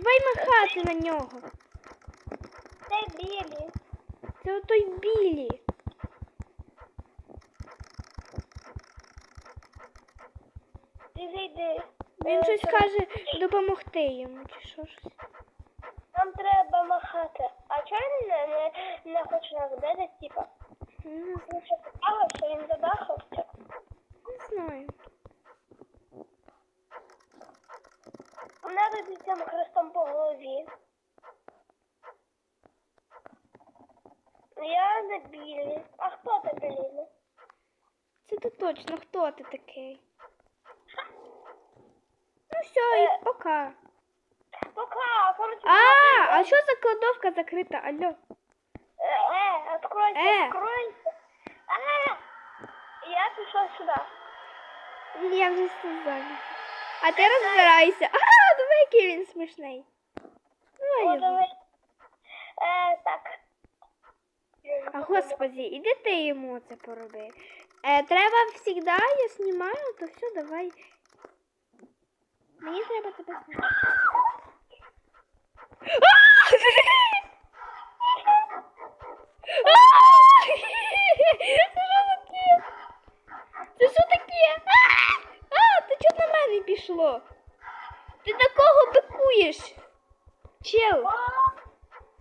Давай махати на нього. Це білі. Це отой білі. Ти зайди. Він Е, щось каже допомогти йому, чи що щось. Нам треба махати. А чого він не, не, не хоче нас бити, типа? Не знаю. Він що сказав, що він задахався. Не знаю. Мене бити цим хрестом по голові. Я не білі. А хто ти білі? Це ти точно хто ти такий? Ну все, і пока. Пока, коли ти А, а що за кладовка закрита? Алло. Э, э, откройся, Э. откройся. А, я пришел сюда. Я вже сказала. А ти розбирайся. А, давай який він смішний. Давай Вот його. давай. Э, так. А господи, іди ти йому це пороби. Е, треба завжди, я знімаю, то все, давай. Мені треба тебе знімати. Це що таке? А, ти чого на мене пішло? Ти на кого бикуєш? Чел,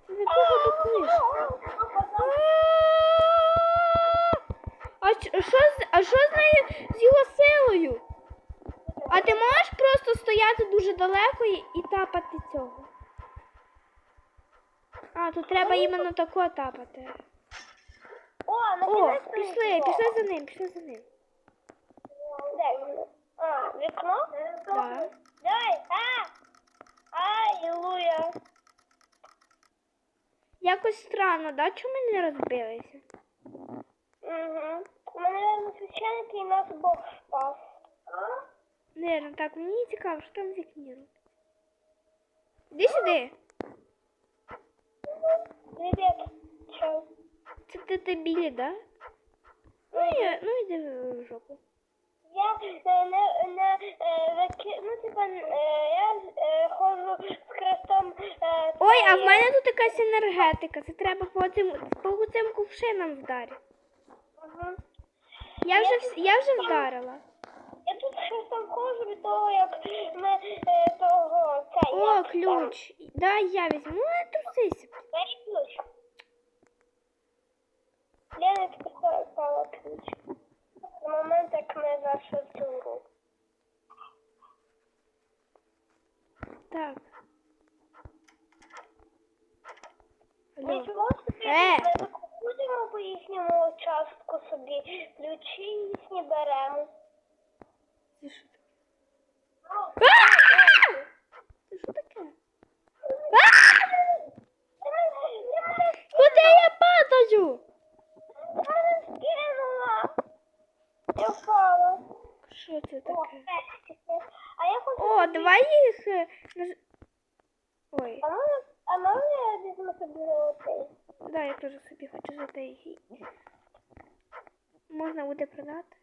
ти на кого бикуєш? А що а що з нею з його силою? А ти можеш просто стояти дуже далеко і, і тапати цього? А, тут треба іменно тако тапати. О, О, наконец-то пішли, пішли за ним, пішли за ним. Де? А, вікно? Да. Давай, а! Аллилуйя. Якось странно, да? Чому ми не розбилися? Угу. І нас Бог спас. Нервно, так, мені цікаво, що там вікні робить. Іди сюди. Привет, чел. Це ти дебілі, да? Ну, я, ну йди в жопу. Я е, не, не е, ну, типа, е, я ходжу з хрестом. Е, Ой, а в мене тут якась енергетика. Це треба по цим, по цим кувшинам вдарити. Мгм. Я вже, вс- я вже вдарила. Я тут з хрестом ходжу від того, як ми е, того це. О, як ключ. Дай я візьму. Ну, не трусися. там. Дай ключ. Лена підписала ключ. На момент, як ми зайшли в цю гру. Так. Алло. чого собі Е. ми будемо по їхньому частку собі ключі їхні беремо. Це що таке? А! Це що таке? Куди я падаю? Мене скинула. Я впала. Що це О, таке? пестики. А я хочу... О, собі- давай їх. е, наж- Ой, А можна, а можна я візьму собі золотий? Да, я теж собі хочу за те. Можна буде продати.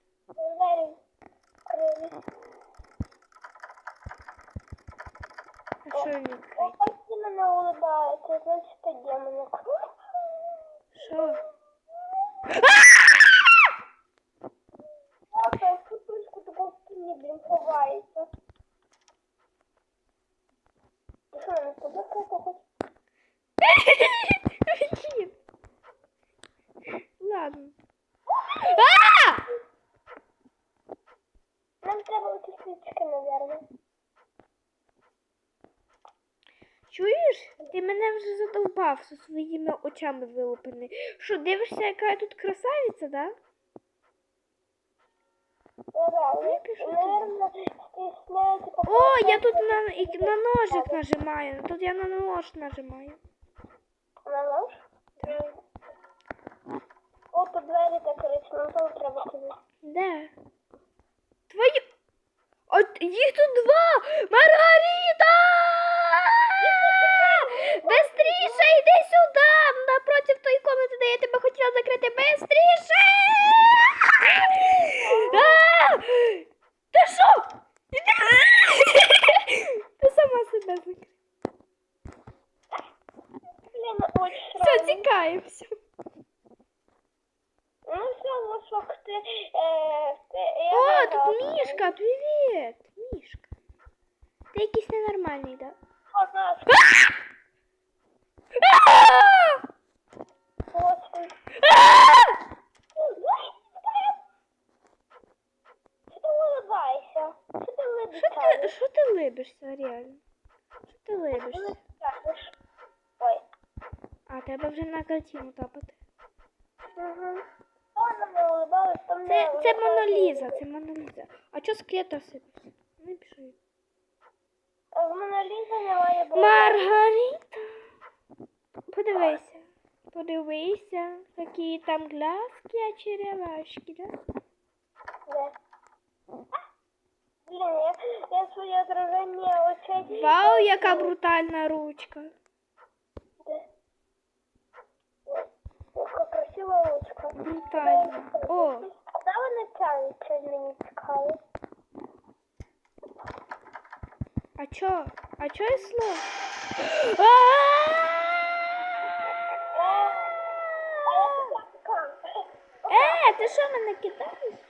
А що він відкрить? ось мене улыбається, значить це демоник. Що? А, та футбольку таку в стіні, блін, ховається. Ти що, не подобається хоч? Блін. Ладно. А! Нам треба оті свічки, наверное. Чуєш? Ти мене вже задовбав зі своїми очами вилупини. Що, дивишся, яка я тут красавиця, да? Ну Ну, наверное, стісняється О, я тут на, на ножик нажимаю. Тут я на нож нажимаю. На нож? О, тут двері закриті, нам того треба ходити. Де? Твої. От їх тут два! Маргарита! Бистріше, йди сюди! Напротив тої комнати, де я тебе хотіла закрити. Бистріше! Ти що? Ти сама себе закрила. Все, тікає. Ти либишся, реально? Що ти либишся? Ой. А, треба вже на картину тапати. Угу. Це, це. Моноліза, це Моноліза. А чого скелета сипався? Не пішли. А В Моноліза немає було. Маргарита. Подивися. Подивися, які там глазки, а черевашки, да? Де? Блін, я, я своє отраження очей... Вау, яка брутальна ручка. Яка красива ручка. Брутальна. О, Куди вона тягнеться, мені цікаво. а чо? А чо я така. Е, ти що мене кидаєш?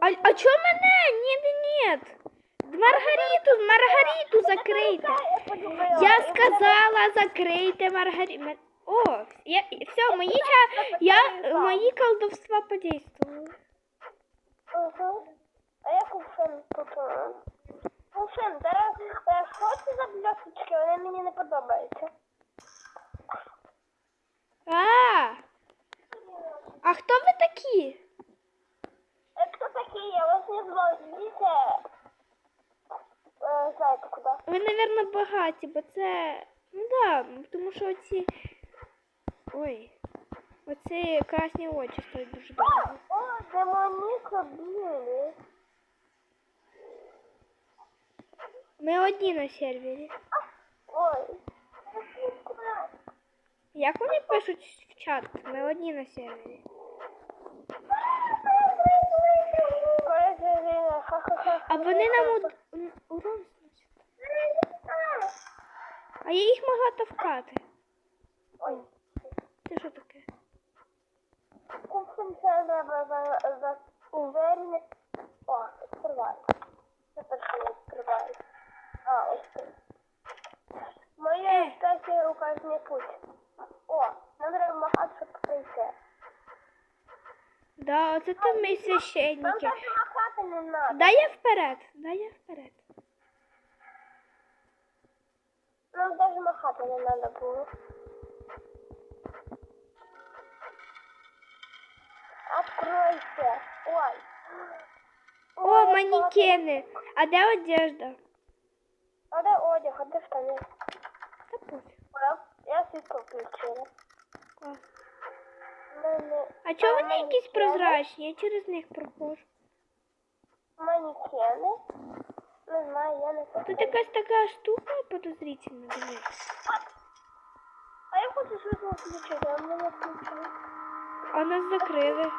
А, а чо мене? Ні, ні, ні. Маргариту, Маргариту закрийте. Я сказала, закрийте Маргариту. О, я, все, мої, ча... я, мої колдовства подействовали. Угу. А я кувшин е, Кувшин, зараз що це за бльосочки? Вони мені не подобаються. А, а хто ви такі? Е, Хто такі? Я вас не знаю. Йдіть. Е, Знаєте куди? Ви, напевно, багаті, бо це. Ну да, тому що оці. Ой. Оці красні очі стоять дуже дорого. О, демоніка білі. Ми одні на сервері. Ой. Як вони пишуть в чат? Ми одні на сервері. А вони нам урон. А я їх могла товкати. Ой. Це що таке? Кувшин це треба за, за О, двері. О, відкриваю. Це перше відкриваю. А, ось. Моя стаття рука не путь. О, нам треба махати, щоб прийти. да, оце то ми священники. так махати не треба. Дай я вперед, дай я вперед. Нам навіть махати не треба було. Откройте. Ой. О, манекени. А де одежда? А де одяг, а де штани? Та пофіг. Я, я світло включила. Клас. Мене... А чого вони манекени? якісь прозрачні? Я через них проходжу. Манекени? Не знаю, я не Тут якась така штука подозрительна до мене. А я хочу світло включити, а мене не включили. А нас закрили.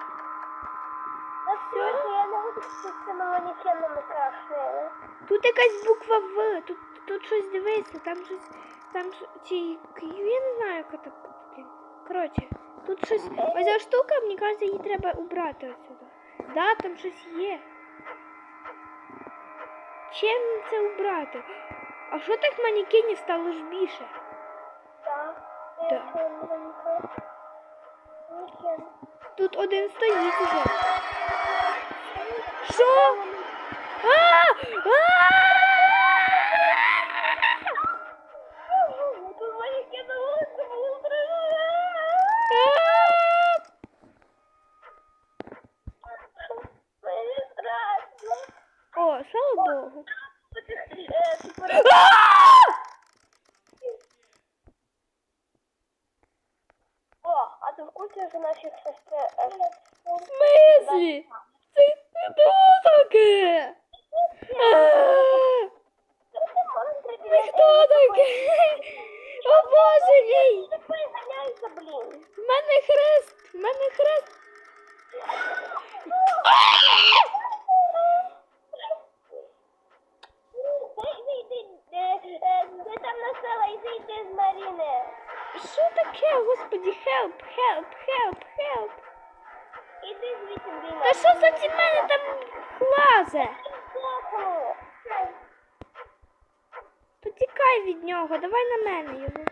На світло я не буду з цими манекенами страшними. Тут якась буква В, тут, тут щось дивися, там щось, там Q, я не знаю, яка блін. Коротше, тут щось, ось ця штука, мені кажеться, її треба убрати отсюда. Да, там щось є. Чим це убрати? А що так манекенів стало ж більше? Так. Да. Тут один стоїть уже. Що? А! А! О, слава Богу. О, а ти в курсі, що наші сестри... е, В смислі? Це хто таке? Хто таке? О боже мій! Ти переганяйся, блін. В мене хрест! Е, ти там насила і з Маріни. Що таке, господі, хелп, хелп, хелп, хелп. Іди звідси війна. Та що за ці мене там лазе? Потікай від нього, давай на мене його.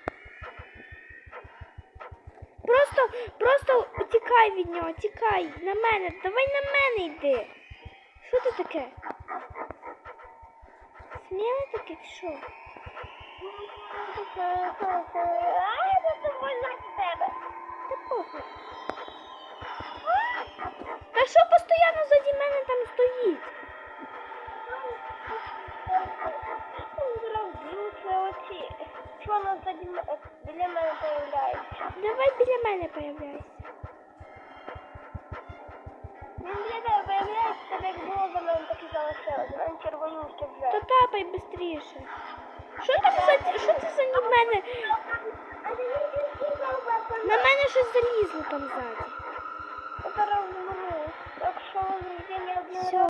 Просто, просто утікай від нього, тікай на мене, давай на мене йди. Що це таке? Сміле таке що? А, я тут больна в тебе. Та що постійно заді мене там стоїть? М- е, біля мене появляється? Давай біля мене появляйся. Тебе як було за мене, так і залишилось. Він червонюшки вже. То тапай швидше. Що там за що це за на мене? На мене щось залізло там ззаді. Зараз розумію. Якщо ви не одне Все.